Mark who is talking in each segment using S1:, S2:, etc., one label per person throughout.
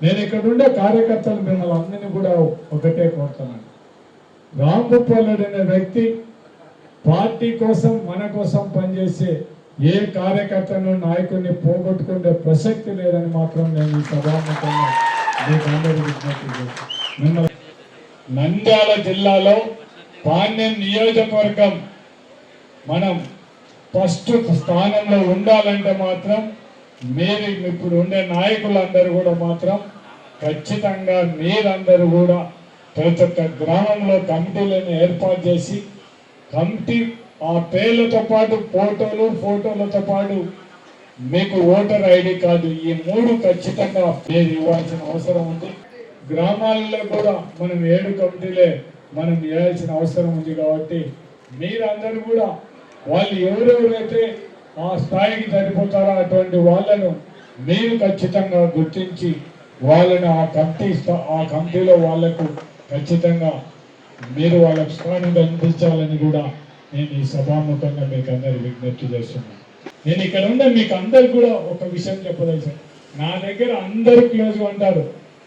S1: నేను ఇక్కడ ఉండే కార్యకర్తలు మిమ్మల్ని అందరినీ కూడా ఒకటే కోరుతున్నాను. రామ్ అనే వ్యక్తి పార్టీ కోసం మన కోసం పనిచేసే ఏ కార్యకర్తను నాయకుడిని పోగొట్టుకునే ప్రసక్తి లేదని మాత్రం నేను ఈ సభాముఖంగా మీకు అందరికీ మిమ్మల్ని నంద్యాల జిల్లాలో పాండ్యం నియోజకవర్గం మనం ఫస్ట్ స్థానంలో ఉండాలంటే మాత్రం మీరు ఇప్పుడు ఉండే నాయకులందరూ కూడా మాత్రం ఖచ్చితంగా మీరందరూ కూడా ప్రతి ఒక్క గ్రామంలో కమిటీలను ఏర్పాటు చేసి కమిటీ ఆ పేర్లతో పాటు ఫోటోలు ఫోటోలతో పాటు మీకు ఓటర్ ఐడి కార్డు ఈ మూడు ఖచ్చితంగా మీరు ఇవ్వాల్సిన అవసరం ఉంది. గ్రామాల్లో కూడా మనం ఏడు కమిటీలే మనం ఇవ్వాల్సిన అవసరం ఉంది కాబట్టి మీరందరూ కూడా వాళ్ళు ఎవరెవరైతే ఆ స్థాయికి సరిపోతారా అటువంటి వాళ్ళను మీరు ఖచ్చితంగా గుర్తించి వాళ్ళను ఆ కమిటీ స్థా- ఆ కమిటీలో వాళ్ళకు ఖచ్చితంగా మీరు వాళ్ళకు స్థానం అందించాలని కూడా నేను ఈ సభాముఖంగా మీకు అందరు విజ్ఞప్తి చేస్తున్నాను. నేను ఇక్కడ ఉన్న మీకు అందరు కూడా ఒక విషయం చెప్పదలిచాను నా దగ్గర అందరూ క్లోజ్ ఉంటారు.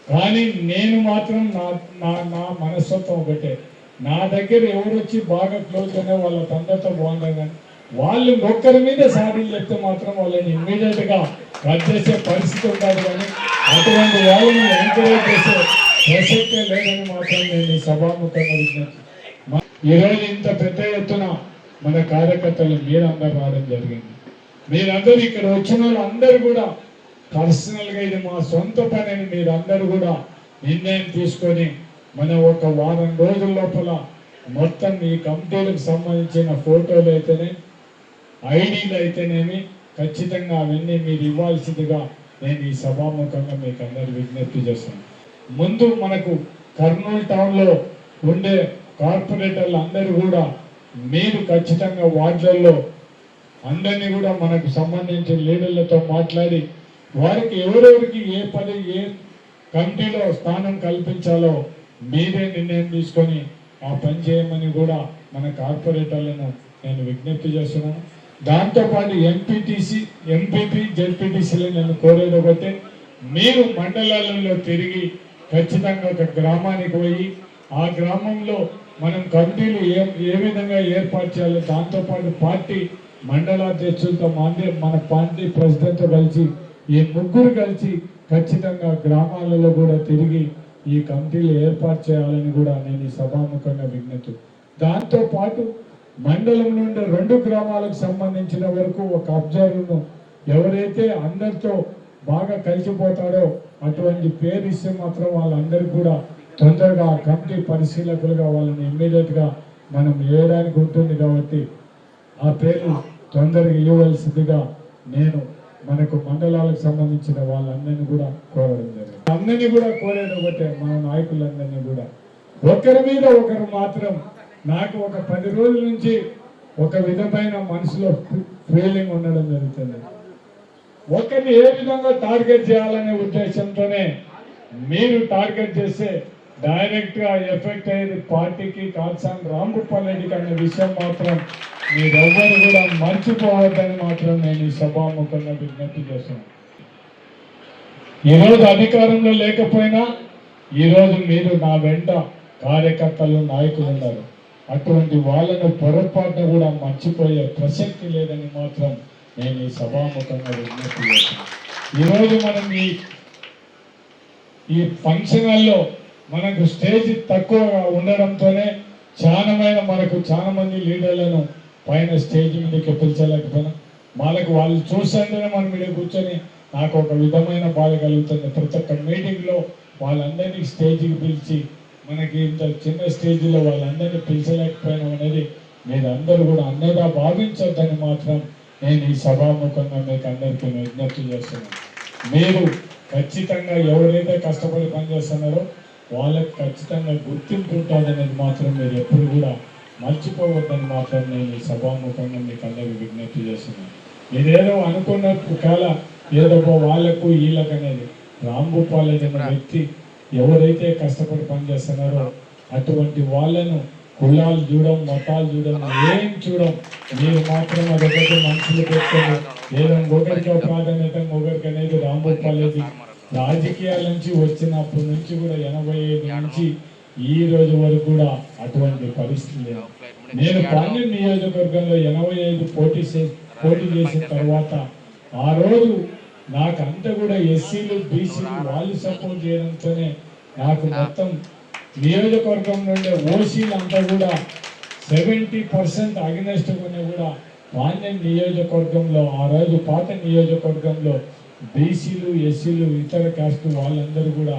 S1: కానీ నేను మాత్రం నా నా నా మనస్తత్వం ఒకటే. నా దగ్గర ఎవరు వచ్చి బాగా క్లోజ్ అనే వాళ్ళ తండ్రితో బాగుంటారు కానీ వాళ్ళు ఒక్కరి మీద సాడీలు చెప్తే మాత్రం వాళ్ళని ఇమ్మీడియట్గా కట్ చేసే పరిస్థితి ఉంటుంది కానీ అటువంటి వాళ్ళని ఎంకరేజ్ చేసే ప్రసక్తే లేదని మాత్రం నేను ఈ సభాముఖంగా విజ్ఞప్తి ఈరోజు ఇంత పెద్ద ఎత్తున మన కార్యకర్తలు మీరందరూ రావడం జరిగింది. మీరందరూ ఇక్కడ వచ్చిన వాళ్ళందరూ కూడా పర్సనల్గా ఇది మా సొంత పని అని మీరందరూ కూడా నిర్ణయం తీసుకొని మన ఒక వారం రోజుల లోపల మొత్తం ఈ కమిటీలకు సంబంధించిన ఫోటోలు అయితేనే ఐడీలు అయితేనేమి ఖచ్చితంగా అవన్నీ మీరు ఇవ్వాల్సిందిగా నేను ఈ సభాముఖంగా మీకు అందరు విజ్ఞప్తి చేస్తాను. ముందు మనకు కర్నూలు టౌన్లో ఉండే కార్పొరేటర్లు అందరూ కూడా మీరు ఖచ్చితంగా వార్డులలో అందరినీ కూడా మనకు సంబంధించిన లీడర్లతో మాట్లాడి వారికి ఎవరెవరికి ఏ పని ఏ కమిటీలో స్థానం కల్పించాలో మీరే నిర్ణయం తీసుకొని ఆ పని చేయమని కూడా మన కార్పొరేటర్లను నేను విజ్ఞప్తి చేస్తున్నాను. దాంతోపాటు ఎంపీటీసీ ఎంపీపీ జెడ్పీటీసీలు నేను కోరేది ఒకటే. మీరు మండలాలలో తిరిగి ఖచ్చితంగా ఒక గ్రామానికి పోయి ఆ గ్రామంలో మనం కమిటీలు ఏ ఏ విధంగా ఏర్పాటు చేయాలో దాంతోపాటు పార్టీ మండలాధ్యక్షులతో మన మన పార్టీ ప్రెసిడెంట్తో కలిసి ఈ ముగ్గురు కలిసి ఖచ్చితంగా గ్రామాలలో కూడా తిరిగి ఈ కమిటీలు ఏర్పాటు చేయాలని కూడా నేను ఈ సభాముఖంగా విజ్ఞప్తి. దాంతో పాటు మండలం నుండి రెండు గ్రామాలకు సంబంధించిన వరకు ఒక అబ్జర్వర్ను ఎవరైతే అందరితో బాగా కలిసిపోతాడో అటువంటి పేరు ఇస్తే మాత్రం వాళ్ళందరికీ కూడా తొందరగా కమిటీ పరిశీలకులుగా వాళ్ళని ఇమ్మీడియట్గా మనం వేయడానికి ఉంటుంది కాబట్టి ఆ పేరు తొందరగా ఇవ్వవలసిందిగా నేను మనకు మండలాలకు సంబంధించిన వాళ్ళందరినీ కూడా కోరడం జరిగింది. అందరినీ కూడా కోరేది ఒకటే మన నాయకులందరినీ కూడా. ఒకరి మీద ఒకరు మాత్రం నాకు ఒక పది రోజుల నుంచి ఒక విధమైన మనసులో ఫీలింగ్ ఉండడం జరుగుతుంది. ఒకరిని ఏ విధంగా టార్గెట్ చేయాలనే ఉద్దేశంతోనే మీరు టార్గెట్ చేస్తే డైరెక్ట్గా ఎఫెక్ట్ అయ్యేది పార్టీకి కాల్సాన్ రాంగోపాల్ రెడ్డికి అనే విషయం మాత్రం మీరెవ్వరు కూడా మర్చిపోవద్దని మాత్రం నేను ఈ సభాముఖంగా విజ్ఞప్తి చేస్తున్నాను. ఈరోజు అధికారంలో లేకపోయినా ఈరోజు మీరు నా వెంట కార్యకర్తలు నాయకులు ఉన్నారు. అటువంటి వాళ్ళను పొరపాటున కూడా మర్చిపోయే ప్రసక్తి లేదని మాత్రం నేను ఈ సభాముఖంగా విజ్ఞప్తి ఈరోజు మనం ఈ ఈ ఫంక్షన్ హాల్లో మనకు స్టేజ్ తక్కువగా ఉండడంతోనే చాలామైన మనకు చాలా మంది లీడర్లను పైన స్టేజ్ మీదకి పిలిచలేకపోయినా వాళ్ళకు వాళ్ళు చూస్తుంటేనే మనం ఇక్కడ కూర్చొని నాకు ఒక విధమైన బాధ కలుగుతుంది. ప్రతి ఒక్క మీటింగ్లో వాళ్ళందరినీ స్టేజ్కి పిలిచి మనకి ఇంత చిన్న స్టేజ్లో వాళ్ళందరినీ పిలిచలేకపోయినాం అనేది మీరు అందరూ కూడా అన్నదా భావించొద్దని మాత్రం నేను ఈ సభాముఖంగా మీకు అందరికీ విజ్ఞప్తి చేస్తున్నాను. మీరు ఖచ్చితంగా ఎవరైతే కష్టపడి పనిచేస్తున్నారో వాళ్ళకి ఖచ్చితంగా గుర్తింపు ఉంటుందనేది మాత్రం మీరు ఎప్పుడు కూడా మర్చిపోవద్దని మాత్రం నేను ఈ సభాముఖంగా మీకు అందరికీ విజ్ఞప్తి చేస్తున్నాను. మీరేదో అనుకున్నట్టు కాల ఏదో వాళ్ళకు వీళ్ళకనేది. రాంభూపాల్ అనే వ్యక్తి ఎవరైతే కష్టపడి పనిచేస్తున్నారో అటువంటి వాళ్ళను కులాలు చూడడం మతాలు చూడడం ఏం చూడం మీరు మాత్రం అదొకటి మనుషులు పెట్టుకొని ఏదో ఒకరికి ప్రాధాన్యత ఒకరికి అనేది రాంభూపాల్ రాజకీయాల నుంచి వచ్చినప్పటి నుంచి కూడా ఎనభై ఐదు నుంచి ఈ రోజు వరకు కూడా అటువంటి పరిస్థితి లేదు. నేను పాండ్యం నియోజకవర్గంలో ఎనభై ఐదు పోటీ పోటీ చేసిన తర్వాత ఆ రోజు నాకు అంతా కూడా ఎస్సీలు బీసీలు వాళ్ళు సపోర్ట్ చేయడంతోనే నాకు మొత్తం నియోజకవర్గం నుండి ఓసీలు అంతా కూడా సెవెంటీ పర్సెంట్ అగ్నెస్ట్ కూడా పాండ్యం నియోజకవర్గంలో ఆ రోజు పాత నియోజకవర్గంలో బీసీలు ఎస్సీలు ఇతర కాస్ట్ వాళ్ళందరూ కూడా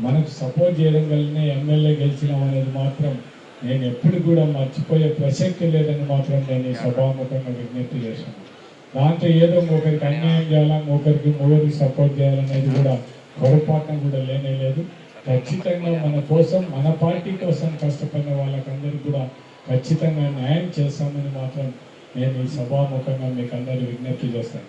S1: మనకు సపోర్ట్ చేయడం వల్లనే ఎమ్మెల్యే గెలిచినాం అనేది మాత్రం నేను ఎప్పుడు కూడా మర్చిపోయే ప్రసక్తి లేదని మాత్రం నేను ఈ సభాముఖంగా విజ్ఞప్తి చేశాను దాంట్లో ఏదో ఒకరికి అన్యాయం చేయాలా ఒకరికి ఒకరికి సపోర్ట్ చేయాలనేది కూడా పొరపాటున కూడా లేనే లేదు. ఖచ్చితంగా మన కోసం మన పార్టీ కోసం కష్టపడిన వాళ్ళకందరికీ కూడా ఖచ్చితంగా న్యాయం చేస్తామని మాత్రం నేను ఈ సభాముఖంగా మీకు అందరూ విజ్ఞప్తి చేస్తాను.